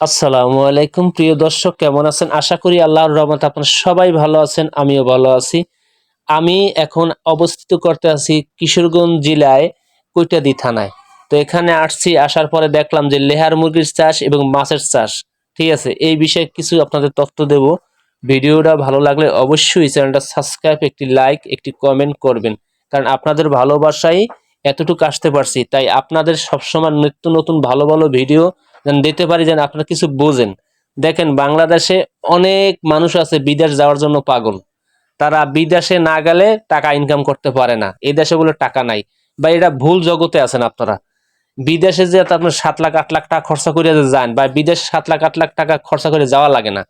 আসসালামু আলাইকুম, প্রিয় দর্শক, কেমন আছেন? আশা করি আল্লাহর রহমতে আপনারা সবাই ভালো আছেন, আমিও ভালো আছি। আমি এখন অবস্থিত করতে আছি কিশোরগঞ্জ জেলায় কৈটাদি থানায়। তো এখানে আসছি, আসার পরে দেখলাম যে লেহার মুরগির চাষ এবং মাছের চাষ, ঠিক আছে? এই বিষয়ে কিছু আপনাদের তথ্য দেব। ভিডিওটা ভালো লাগলে অবশ্যই চ্যানেলটা সাবস্ক্রাইব, একটি লাইক, একটি কমেন্ট করবেন। কারণ আপনাদের ভালোবাসাই এতটুকু আসতে পারছি। তাই আপনাদের সবসময় নিত্য নতুন ভালো ভালো ভিডিও যেন দিতে পারি যেন আপনারা কিছু বোঝেন। দেখেন, বাংলাদেশে অনেক মানুষ আছে বিদেশ যাওয়ার জন্য পাগল। তারা বিদেশে না গেলে টাকা ইনকাম করতে পারে না। এই দেশে বলে টাকা নাই। বা এটা ভুল জগতে আছেন আপনারা। বিদেশে যে আপনার সাত লাখ, আট লাখ টাকা খরচা করে যান, বা বিদেশে সাত লাখ, আট লাখ টাকা খরচা করে যাওয়া লাগে না।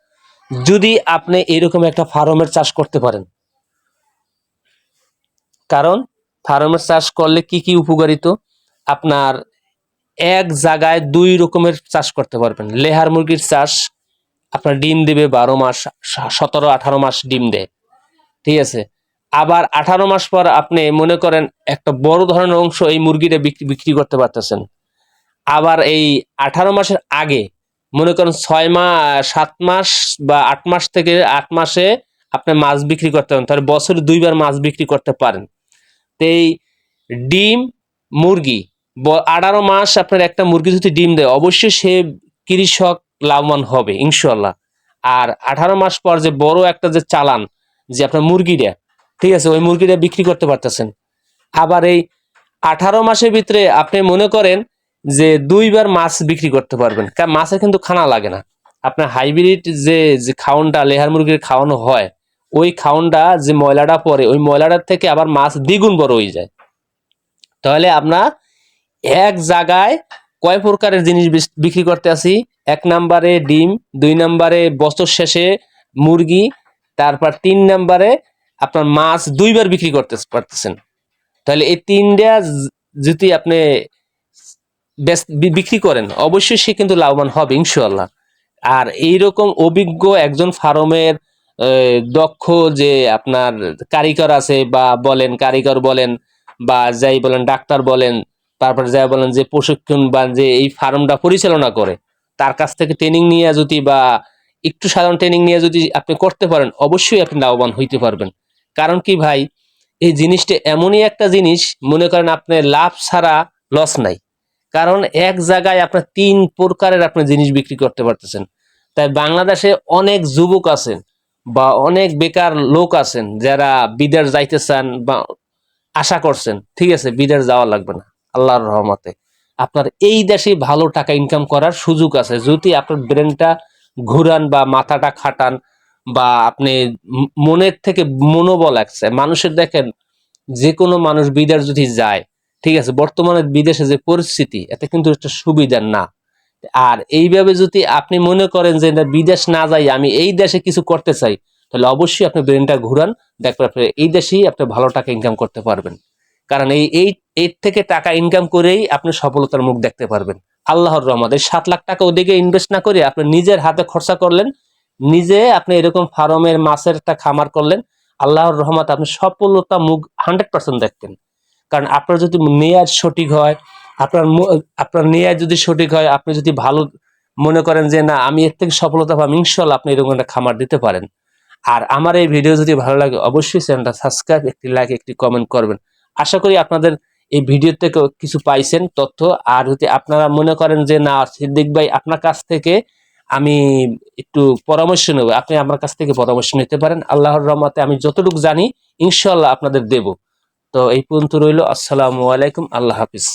যদি আপনি এরকম একটা ফার্মের চাষ করতে পারেন। কারণ, ফার্মের চাষ করলে কি কি উপকারিত? আপনার এক জায়গায় দুই রকমের চাষ করতে পারবেন। লেহার মুরগির চাষ আপনার ডিম দেবে বারো মাস সতেরো, আঠারো মাস ডিম দেয়। ঠিক আছে? আবার আঠারো মাস পর আপনি মনে করেন একটা বড় ধরনের অংশ এই মুরগিটা বিক্রি করতে পারতেছেন। আবার এই আঠারো মাসের আগে মনে করেন ছয় মাস সাত মাস বা আট মাস থেকে আট মাসে আপনি মাছ বিক্রি করতে পারেন। তাহলে বছরে দুইবার মাছ বিক্রি করতে পারেন। তো এই ডিম, মুরগি আঠারো মাস আপনার একটা মুরগি যদি ডিম দেয়, অবশ্যই সে কৃষক লাভবান হবে ইনশাল্লাহ আর আঠারো মাস পর যে বড় একটা যে চালান, যে আপনার মুরগিটা, ঠিক আছে, ওই মুরগিটা বিক্রি করতে পারতেছেন। আবার এই আঠারো মাসের ভিতরে আপনি মনে করেন যে দুইবার মাছ বিক্রি করতে পারবেন, কারণ মাছের কিন্তু খানা লাগে না। আপনার হাইব্রিড যে যে খাওনটা, লেহার মুরগির খাওয়ানো হয়, ওই খাওনটা যে ময়লাটা পরে ওই ময়লাটার থেকে আবার মাছ দ্বিগুণ বড় হয়ে যায়। তাহলে আমরা এক জায়গায় কয় প্রকারের জিনিস বিক্রি করতে আসি? এক নম্বরে ডিম, দুই নম্বরে বছর শেষে মুরগি, তারপর তিন নম্বরে আপনার মাছ দুইবার বিক্রি করতে পারতেছেন। তাহলে এই তিনটা যদি আপনি বিক্রি করেন, অবশ্যই সে কিন্তু লাভবান হবে ইনশাল্লাহ আর এইরকম অভিজ্ঞ একজন ফার্মের দক্ষ যে আপনার কারিগর আছে বা বলেন, কারিগর বলেন বা যাই বলেন, ডাক্তার বলেন তারপরে যাই বলেন যে প্রশিক্ষণ বা যে এই ফার্মটা পরিচালনা করে, তার কাছ থেকে ট্রেনিং নিয়ে যদি বা একটু সাধারণ ট্রেনিং নিয়ে যদি আপনি করতে পারেন, অবশ্যই আপনি লাভবান হইতে পারবেন। কারণ কি ভাই, এই জিনিসটা এমনই একটা জিনিস, মনে করেন আপনি লাভ ছাড়া লস নাই। কারণ এক জায়গায় আপনার তিন প্রকারের আপনি জিনিস বিক্রি করতে পারতেছেন। তাই বাংলাদেশে অনেক যুবক আছেন বা অনেক বেকার লোক আছেন যারা বিদেশ যাইতে চান বা আশা করছেন, ঠিক আছে, বিদেশ যাওয়া লাগবে না। আল্লাহর রহমতে। আপনার এই দেশে ভালো টাকা ইনকাম করার সুযোগ আছে। যদি আপনার ব্রেনটা ঘুরান বা মাথাটা খাটান বা আপনি মনের থেকে মনোবল আছে। মানুষের দেখেন যে কোনো মানুষ বিদেশ যদি যায়, ঠিক আছে, বর্তমানে বিদেশে যে পরিস্থিতি, এতে কিন্তু একটা সুবিধার না। আর এইভাবে যদি আপনি মনে করেন যে বিদেশ না যাই, আমি এই দেশে কিছু করতে চাই, তাহলে অবশ্যই আপনি ব্রেনটা ঘুরান, দেখবেন আপনি এই দেশেই আপনি ভালো টাকা ইনকাম করতে পারবেন। কারণ এই এই, এর থেকে টাকা ইনকাম করেই আপনি সফলতার মুখ দেখতে পারবেন। আল্লাহর রহমত এই সাত লাখ টাকা ওদিকে ইনভেস্ট না করে আপনি নিজের হাতে খরচা করলেন, নিজে আপনি এরকম ফার্মের মাছের একটা খামার করলেন, আল্লাহর রহমত আপনি সফলতা মুখ হান্ড্রেড পার্সেন্ট দেখতেন। কারণ আপনার যদি নেয়াজ সঠিক হয়, আপনার আপনার নেয়াজ যদি সঠিক হয়, আপনি যদি ভালো মনে করেন যে না, আমি এর থেকে সফলতা পাবো ইনশাল্লাহ আপনি এরকম একটা খামার দিতে পারেন। আর আমার এই ভিডিও যদি ভালো লাগে, অবশ্যই চ্যানেলটা সাবস্ক্রাইব একটি লাইক একটি কমেন্ট করবেন। আশা করি আপনাদের এই ভিডিও থেকে কিছু পাইছেন তথ্য। আর যদি আপনারা মনে করেন যে, না, সিদ্দিক ভাই, আপনার কাছ থেকে আমি একটু পরামর্শ নেব। আপনি আমার কাছ থেকে পরামর্শ নিতে পারেন। আল্লাহর রহমতে আমি যতটুকু জানি ইনশাল্লাহ আপনাদের দেব। তো এই পর্যন্ত রইল। আসসালামু আলাইকুম। আল্লাহ হাফিজ।